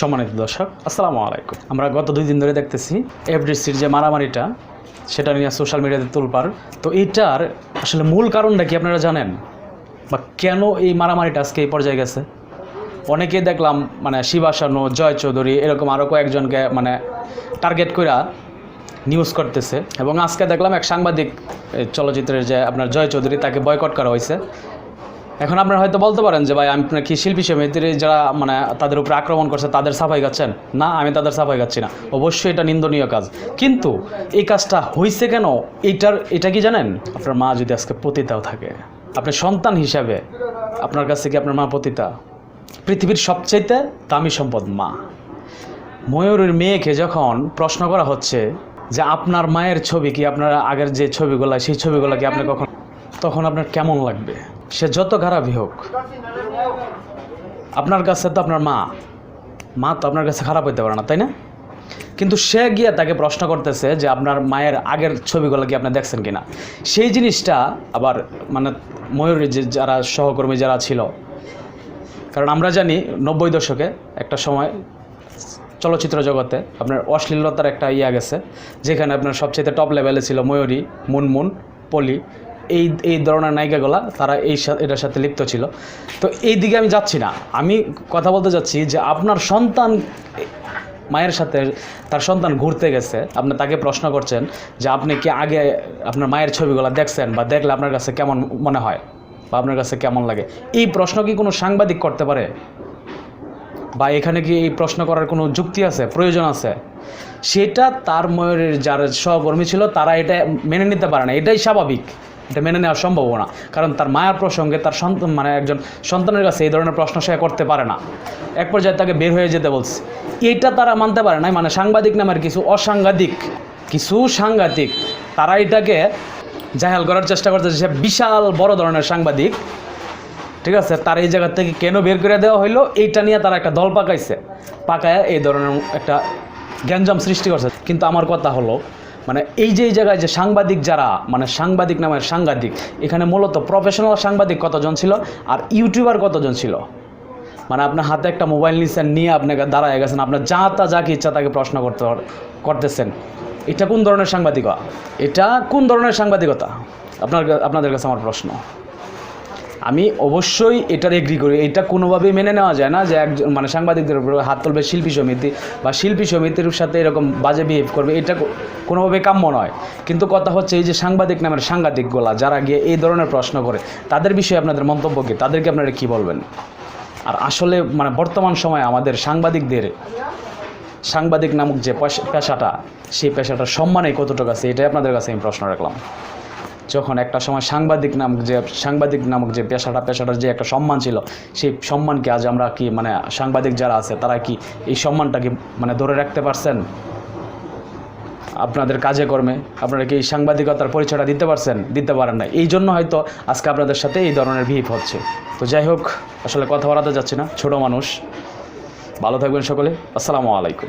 সম্মানিত দর্শক, আসসালামু আলাইকুম। আমরা গত দুই দিন ধরে দেখতেছি এফডিসির যে মারামারিটা, সেটা নিয়ে সোশ্যাল মিডিয়াতে তুলপার তো এইটার আসলে মূল কারণটা কি আপনারা জানেন? বা কেন এই মারামারিটা আজকে এই পর্যায়ে গেছে? অনেকেই দেখলাম মানে শিবাসানু জয় চৌধুরী, এরকম আরও কয়েকজনকে মানে টার্গেট কইরা নিউজ করতেছে। এবং আজকে দেখলাম এক সাংবাদিক চলচ্চিত্রের যে আপনার জয় চৌধুরী, তাকে বয়কট করা হয়েছে। এখন আপনারা হয়তো বলতে পারেন যে, ভাই আপনার কি শিল্পী সমিতির যারা মানে তাদের উপরে আক্রমণ করছে, তাদের সাফাই গাচ্ছেন? না, আমি তাদের সাফাই গাচ্ছি না। অবশ্যই এটা নিন্দনীয় কাজ। কিন্তু এই কাজটা হয়েছে কেন? এইটার, এটা কি জানেন? আপনার মা যদি আজকে পতিতাও থাকে আপনার সন্তান হিসাবে আপনার কাছে কি আপনার মা পতিতা? পৃথিবীর সবচাইতে দামি সম্পদ মা। ময়ূরের মেয়েকে যখন প্রশ্ন করা হচ্ছে যে, আপনার মায়ের ছবি কি আপনার আগের যে ছবিগুলো, সেই ছবিগুলো কি আপনি কখন তখন আপনার কেমন লাগবে? সে যত খারাপই হোক, আপনার কাছে তো আপনার মা। মা তো আপনার কাছে খারাপ হইতে পারে না, তাই না? কিন্তু সে গিয়ে তাকে প্রশ্ন করতেছে যে আপনার মায়ের আগের ছবিগুলো কি আপনি দেখছেন কিনা? সেই জিনিসটা আবার মানে ময়ূরের যে যারা সহকর্মী যারা ছিল, কারণ আমরা জানি নব্বই দশকে একটা সময় চলচ্চিত্র জগতে আপনার অশ্লীলতার একটা ইয়া গেছে, যেখানে আপনার সবচেয়ে টপ লেভেলে ছিল ময়ূরী, মুনমুন, পলি এই এই ধরনের নায়িকাগুলা, তারা এই এটার সাথে লিপ্ত ছিল। তো এই দিকে আমি যাচ্ছি না। আমি কথা বলতে যাচ্ছি যে আপনার সন্তান, মায়ের সাথে তার সন্তান ঘুরতে গেছে, আপনি তাকে প্রশ্ন করছেন যে আপনি কি আগে আপনার মায়ের ছবিগুলো দেখছেন বা দেখলে আপনার কাছে কেমন মনে হয় বা আপনার কাছে কেমন লাগে? এই প্রশ্ন কি কোনো সাংবাদিক করতে পারে? বা এখানে কি এই প্রশ্ন করার কোনো যুক্তি আছে, প্রয়োজন আছে? সেটা তার ময়ূরের যারা সহকর্মী ছিল, তারা এটা মেনে নিতে পারে না। এটাই স্বাভাবিক। এটা মেনে নেওয়া সম্ভব না কারণ তার মায়ার প্রসঙ্গে তার সন্তান মানে একজন সন্তানের কাছে এই ধরনের প্রশ্ন সে করতে পারে না। এক পর্যায়ে তাকে বের হয়ে যেতে বলছে। এইটা তারা মানতে পারে না মানে সাংবাদিক নামের কিছু অসাংঘাতিক, কিছু সাংঘাতিক, তারা এটাকে জাহাল করার চেষ্টা করতেছে। সে বিশাল, বড় ধরনের সাংবাদিক। ঠিক আছে? তার এই জায়গা থেকে কেন বের করে দেওয়া হইল? এইটা নিয়ে তারা একটা দল পাকাইছে। পাকায় এই ধরনের একটা গ্যাঞ্জাম সৃষ্টি করছে। কিন্তু আমার কথা হলো মানে এই যে এই জায়গায় যে সাংবাদিক যারা মানে সাংবাদিক নামের সাংবাদিক এখানে মূলত প্রফেশনাল সাংবাদিক কতজন ছিল আর ইউটিউবার কতজন ছিল? মানে আপনার হাতে একটা মোবাইল নিচ্ছেন নিয়ে আপনাকে দাঁড়ায় গেছেন, আপনার যা তা, যাকে ইচ্ছা তাকে প্রশ্ন করতে করতেছেন। এটা কোন ধরনের সাংবাদিকতা? এটা কোন ধরনের সাংবাদিকতা? আপনার আপনাদের কাছে আমার প্রশ্ন। আমি অবশ্যই এটার এগ্রি করি। এটা কোনোভাবেই মেনে নেওয়া যায় না যে একজন মানে সাংবাদিকদের উপরে হাত তুলবে শিল্পী সমিতি বা শিল্পী সমিতির সাথে এরকম বাজে বিহেভ করবে, এটা কোনোভাবে কাম্য নয়। কিন্তু কথা হচ্ছে এই যে সাংবাদিক নামের সাংবাদিকগুলা, যারা গিয়ে এই ধরনের প্রশ্ন করে, তাদের বিষয়ে আপনাদের মন্তব্য কী? তাদেরকে আপনারা কী বলবেন? আর আসলে মানে বর্তমান সময়ে আমাদের সাংবাদিকদের, সাংবাদিক নামক যে পেশা- পেশাটা, সেই পেশাটার সম্মানে কতটুকু আছে, এটাই আপনাদের কাছে আমি প্রশ্ন রাখলাম। যখন একটা সময় সাংবাদিক নামক যে, সাংবাদিক নামক যে পেশাটা, পেশাটার যে একটা সম্মান ছিল, সেই সম্মানকে আজ আমরা কি মানে সাংবাদিক যারা আছে, তারা কি এই সম্মানটাকে মানে ধরে রাখতে পারছেন? আপনাদের কাজে কর্মে আপনারা কি এই সাংবাদিকতার পরিচয়টা দিতে পারছেন? দিতে পারেন না। এই জন্য হয়তো আজকে আপনাদের সাথে এই ধরনের ভিপ হচ্ছে। তো যাই হোক, আসলে কথা বলাতে যাচ্ছি না। ছোট মানুষ। ভালো থাকবেন সকলে। আসসালামু আলাইকুম।